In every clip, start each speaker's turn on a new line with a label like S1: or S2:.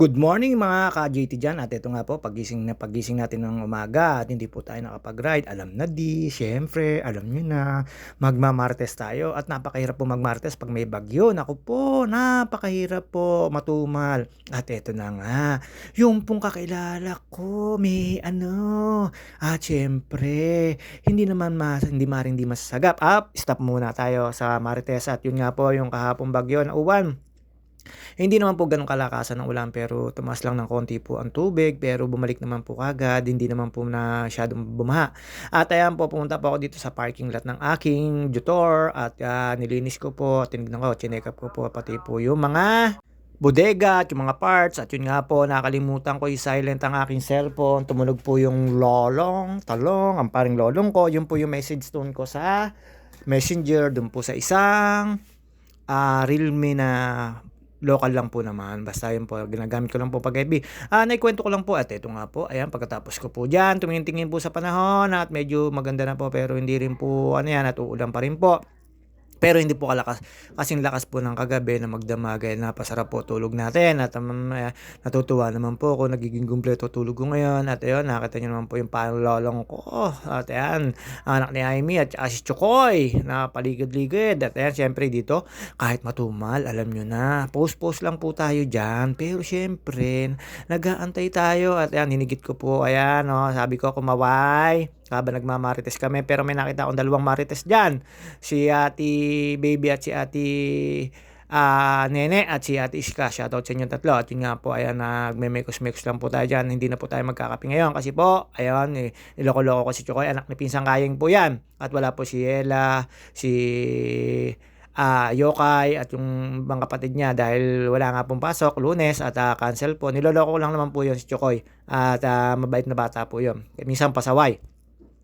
S1: Good morning mga ka-JT dyan. At ito nga po pagising na pagising natin ng umaga at hindi po tayo nakapag-ride alam na di syempre alam nyo na magmamartes tayo. At napakahirap po magmartes pag may bagyo. Naku po napakahirap po matumal. At ito na nga yung pong kakilala ko may ano. At syempre hindi naman mas hindi maring di masasagap. Up stop muna tayo sa marites at yun nga po yung kahapong bagyo na uwan hindi naman po gano'n kalakasan ng ulan pero tumaas lang ng konti po ang tubig pero bumalik naman po kagad, hindi naman po na masyadong bumaha. At ayan po, pumunta po ako dito sa parking lot ng aking Jutor at uh, nilinis ko po, tinignan ko, chinek up ko po pati po yung mga bodega at yung mga parts at yun nga po nakalimutan ko i-silent ang aking cellphone tumunog po yung lolong talong ang paring lolong ko yun po yung message tone ko sa messenger dun po sa isang uh, realme na local lang po naman. Basta yun po, ginagamit ko lang po pag FB. Ah, naikwento ko lang po at ito nga po, ayan, pagkatapos ko po dyan, tumingin-tingin po sa panahon at medyo maganda na po pero hindi rin po, ano yan, at uulan pa rin po. Pero hindi po kalakas, kasing lakas po ng kagabi na magdamagay. Napasarap po tulog natin at um, uh, natutuwa naman po ako. Nagiging kumpleto tulog ko ngayon. At ayun, nakita nyo naman po yung panlolong ko. At ayan, anak ni Amy at si Chokoy na paligid-ligid. At ayan, syempre dito, kahit matumal, alam nyo na, post-post lang po tayo dyan. Pero syempre, nag-aantay tayo. At ayan, hinigit ko po, ayan, oh, sabi ko, kumaway habang nagmamarites kami. Pero may nakita akong dalawang marites dyan. Si Ate Baby at si Ate uh, Nene at si Ate Iska. Shoutout sa inyo tatlo. At yun nga po, ayan, nagme-mekos-mekos lang po tayo dyan. Hindi na po tayo magkakapi ngayon kasi po, ayan, eh, niloko-loko ko si Chokoy. Anak ni Pinsang Kayeng po yan. At wala po si Ella, si uh, Yokai at yung mga kapatid niya dahil wala nga pong pasok lunes at uh, cancel po. Niloloko ko lang naman po yun si Chokoy at uh, mabait na bata po yun. Minsan pasaway.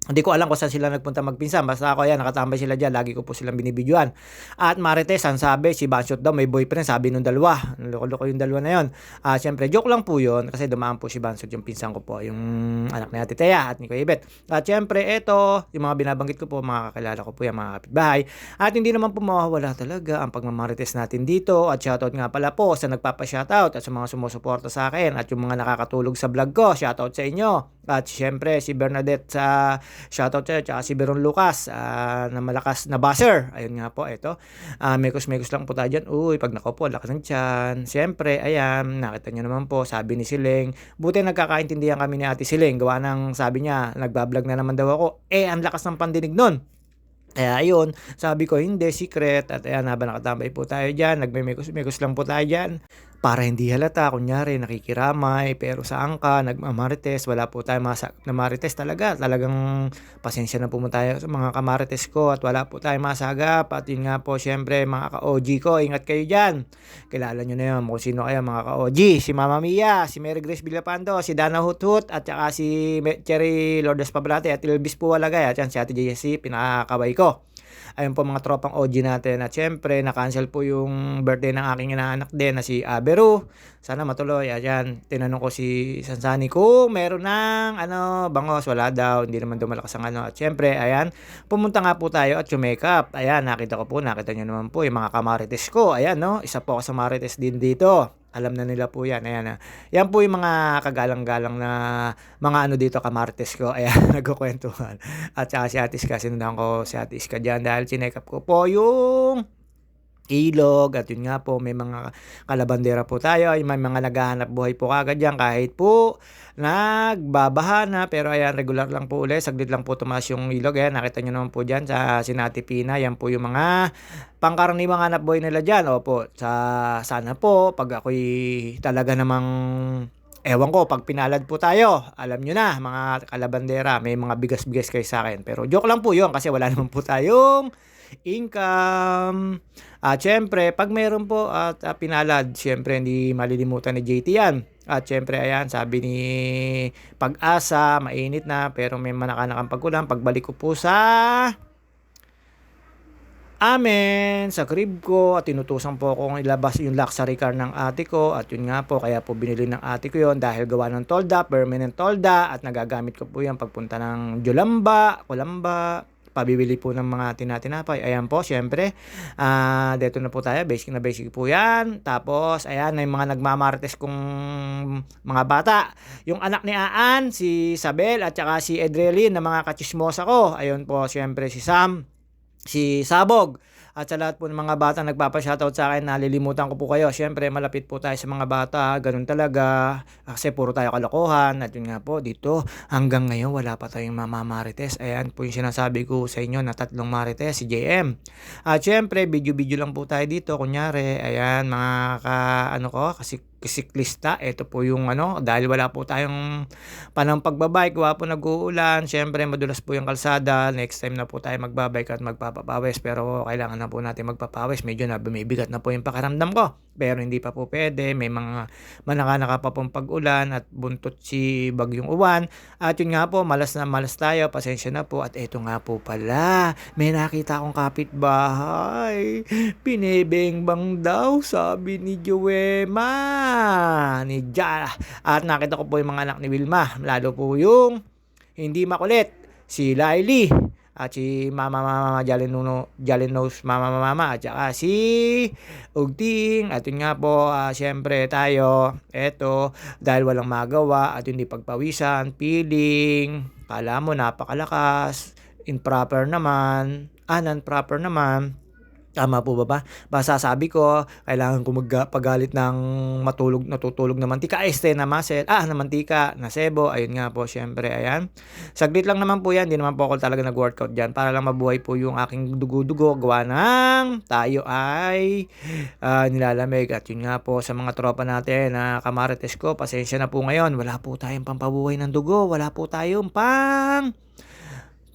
S1: Hindi ko alam kung saan sila nagpunta magpinsan. Basta ako yan, nakatambay sila dyan. Lagi ko po silang binibidyoan. At Marites, ang sabi, si Banshot daw may boyfriend. Sabi nung dalawa. Loko-loko yung dalawa na yon. Uh, Siyempre, joke lang po yun. Kasi dumaan po si Banshot yung pinsan ko po. Yung anak ni Ate Tea at ni Kuya Ibet. At siyempre, ito, yung mga binabanggit ko po, mga kakilala ko po yung mga kapitbahay. At hindi naman po mawawala talaga ang pagmamarites natin dito. At shoutout nga pala po sa nagpapa-shoutout at sa mga sumusuporta sa akin. At yung mga nakakatulog sa vlog ko. Shoutout sa inyo. At siyempre, si Bernadette sa shoutout siya, tsaka si Beron Lucas uh, na malakas na buzzer. Ayun nga po, ito. Uh, mekos-mekos lang po tayo dyan. Uy, pag nakaupo, lakas ng tiyan. Siyempre, ayan, nakita nyo naman po, sabi ni Siling. Buti nagkakaintindihan kami ni Ate Siling. Gawa ng sabi niya, nagbablog na naman daw ako. Eh, ang lakas ng pandinig nun. Kaya ayun, sabi ko hindi, secret. At ayan, habang nakatambay po tayo dyan, nagmimikos-mikos lang po tayo dyan para hindi halata, kunyari nakikiramay, pero saan ka, nagmamarites, wala po tayo masa na marites talaga. Talagang pasensya na po tayo sa mga kamarites ko at wala po tayo masagap. At yun nga po, syempre, mga ka-OG ko, ingat kayo dyan. Kilala nyo na yun kung sino kayo mga ka-OG. Si Mama Mia, si Mary Grace Villapando, si Dana Huthut, at saka si Cherry Lourdes Pablate, at Ilbis Puwalagay, at yan si Ate JSC, pinakakabay ko. Ayun po mga tropang OG natin. At syempre, na-cancel po yung birthday ng aking inaanak din na si Aberu. Sana matuloy. Ayan, tinanong ko si Sansani kung meron ng ano, bangos. Wala daw. Hindi naman dumalakas ang ano. At syempre, ayan, pumunta nga po tayo at yung makeup. Ayan, nakita ko po. Nakita nyo naman po yung mga kamarites ko. Ayan, no? Isa po ako sa marites din dito. Alam na nila po yan. Ayan, yan po yung mga kagalang-galang na mga ano dito, kamartes ko. Ayan, nagkukwentuhan. At saka si Atis ka, sinundan ko si Atis ka dyan dahil chinek up ko po yung ilog at yun nga po may mga kalabandera po tayo may mga naghahanap buhay po kagad yan kahit po nagbabaha na pero ayan regular lang po ulit saglit lang po tumaas yung ilog ayan nakita nyo naman po dyan sa Sinati Pina yan po yung mga pangkaraniwang hanap buhay nila dyan opo sa sana po pag ako'y talaga namang Ewan ko, pag pinalad po tayo, alam nyo na, mga kalabandera, may mga bigas-bigas kayo sa akin. Pero joke lang po yun kasi wala naman po tayong income. At syempre, pag meron po at uh, pinalad, syempre hindi malilimutan ni JT yan. At syempre, ayan, sabi ni Pag-asa, mainit na, pero may manakanakang pagkulang. Pagbalik ko po sa amin sa crib ko at tinutusan po akong ilabas yung luxury car ng ate ko at yun nga po kaya po binili ng ate ko yon dahil gawa ng tolda, permanent tolda at nagagamit ko po yan pagpunta ng Jolamba, Colamba, pabibili po ng mga tinatinapay. Ayan po, syempre, ah dito na po tayo, basic na basic po yan. Tapos, ayan, may mga nagmamartes kong mga bata. Yung anak ni Aan, si Isabel, at saka si Edrelin na mga kachismosa ko. Ayun po, syempre, si Sam, si Sabog. At sa lahat po ng mga bata nagpapa-shoutout sa akin, nalilimutan ko po kayo. Siyempre, malapit po tayo sa mga bata. Ganun talaga. Kasi puro tayo kalokohan. At yun nga po, dito, hanggang ngayon, wala pa tayong mama marites. Ayan po yung sinasabi ko sa inyo na tatlong marites, si JM. At syempre, video-video lang po tayo dito. Kunyari, ayan, mga ka, ano ko, kasi siklista. Ito po yung ano, dahil wala po tayong panang pagbabike, wala po nag-uulan. Siyempre, madulas po yung kalsada. Next time na po tayo magbabike at magpapapawis. Pero kailangan na po natin magpapawis. Medyo na bumibigat na po yung pakiramdam ko. Pero hindi pa po pwede. May mga manakanaka pa pong pag-ulan at buntot si bagyong uwan. At yun nga po, malas na malas tayo. Pasensya na po. At ito nga po pala, may nakita akong kapitbahay. Pinebeng-bang daw, sabi ni Joema ni Ja. At nakita ko po yung mga anak ni Wilma. Lalo po yung hindi makulit. Si Laili. At si Mama Mama Jalen Nuno, Mama Mama at saka si Ugting at yun nga po uh, syempre tayo eto dahil walang magawa at hindi pagpawisan feeling kala mo napakalakas improper naman ah non-proper naman Tama po ba ba? Basta sabi ko, kailangan ko magpagalit ng matulog, natutulog na mantika. Este na muscle. Ah, na mantika, na sebo. Ayun nga po, syempre, ayan. Saglit lang naman po yan. Hindi naman po ako talaga nag-workout dyan. Para lang mabuhay po yung aking dugo-dugo. Gawa ng tayo ay uh, nilalamig. At yun nga po, sa mga tropa natin na kamarites ko, pasensya na po ngayon. Wala po tayong pampabuhay ng dugo. Wala po tayong pang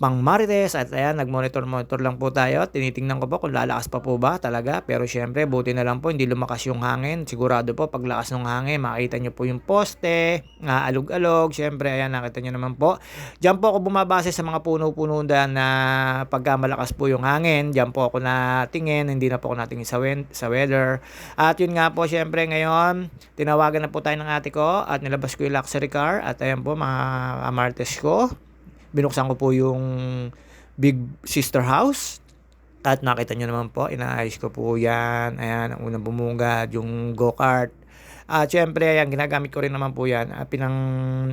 S1: pang Marites. At ayan nagmonitor-monitor lang po tayo. Tinitingnan ko po kung lalakas pa po ba talaga. Pero syempre buti na lang po hindi lumakas yung hangin. Sigurado po pag lakas ng hangin makita nyo po yung poste nga alog-alog syempre ayan nakita nyo naman po. Dyan po ako bumabase sa mga puno-puno na pagka malakas po yung hangin dyan po ako natingin. Hindi na po ako natingin sa, sa weather. At yun nga po syempre ngayon tinawagan na po tayo ng ate ko at nilabas ko yung luxury car. At ayan po mga amartes ko binuksan ko po yung big sister house at nakita nyo naman po, inaayos ko po yan. Ayan, ang unang bumungad, yung go-kart. At uh, syempre, ayan, ginagamit ko rin naman po yan. Uh, pinang,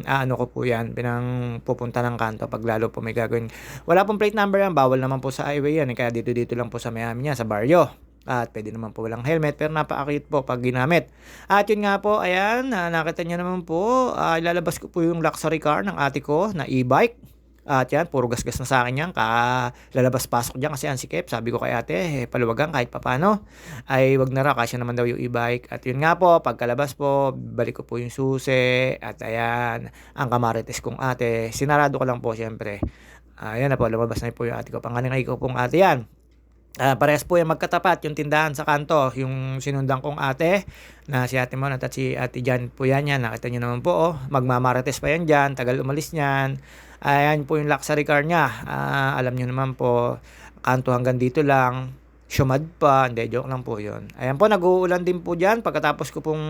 S1: uh, ano ko po yan, pinang pupunta ng kanto pag lalo po may gagawin. Wala pong plate number yan, bawal naman po sa highway yan. Kaya dito-dito lang po sa Miami niya, sa barrio. At pwede naman po walang helmet pero napaka-cute po pag ginamit. At yun nga po, ayan, uh, nakita nyo naman po, uh, ilalabas ko po yung luxury car ng ate ko na e-bike. At yan, puro gasgas na sa akin yan. Ka lalabas-pasok dyan kasi ang sikip. Sabi ko kay ate, eh, paluwagan kahit papano. Ay, wag na ra, kasi naman daw yung e-bike. At yun nga po, pagkalabas po, balik ko po yung susi. At ayan, ang kamarites kong ate. Sinarado ko lang po, syempre. Ayan na po, lumabas na po yung ate ko. Panganingay ko pong ate yan. Uh, parehas po yung magkatapat, yung tindahan sa kanto, yung sinundan kong ate, na si ate mo at si ate Jan po yan yan, nakita nyo naman po, oh, magmamarates pa yan dyan, tagal umalis niyan, ayan po yung luxury car niya, uh, alam nyo naman po, kanto hanggang dito lang, Syumad pa, hindi, joke lang po yun. Ayan po, nag-uulan din po dyan. Pagkatapos ko pong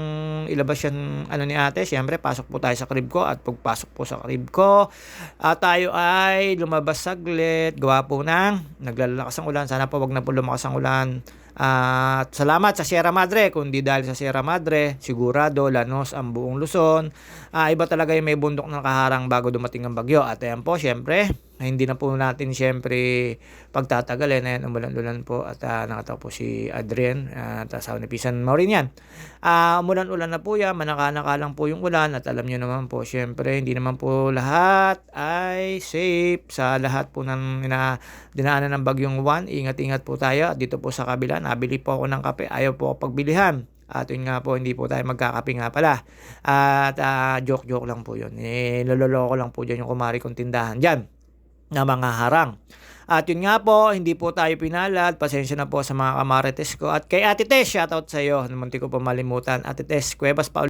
S1: ilabas yan, ano ni ate, syempre, pasok po tayo sa crib ko. At pagpasok po sa crib ko, uh, tayo ay lumabas saglit. Gawa po ng naglalakas ang ulan. Sana po wag na po lumakas ang ulan. At salamat sa Sierra Madre. Kundi dahil sa Sierra Madre, sigurado, lanos ang buong Luzon. Uh, iba talaga yung may bundok ng kaharang bago dumating ang bagyo. At ayan po, syempre, hindi na po natin syempre pagtatagalin. Ayan, umulan-ulan po at uh, nakataw po si Adrian at uh, asawa ni Pisan Maurin yan. Uh, umulan-ulan na po yan, manaka-naka lang po yung ulan at alam nyo naman po syempre hindi naman po lahat ay safe sa lahat po ng ina, dinaanan ng bagyong Juan. Ingat-ingat po tayo dito po sa kabila. Nabili po ako ng kape, ayaw po ako pagbilihan. At yun nga po, hindi po tayo magkakape nga pala. At uh, joke-joke lang po yun. Eh, lololoko lang po dyan yung kumari kong tindahan dyan na mga harang. At yun nga po, hindi po tayo pinalad. Pasensya na po sa mga kamarites ko. At kay Ate Tess, shoutout sa iyo. Namunti ko pa malimutan. Ate Tess, Cuevas pa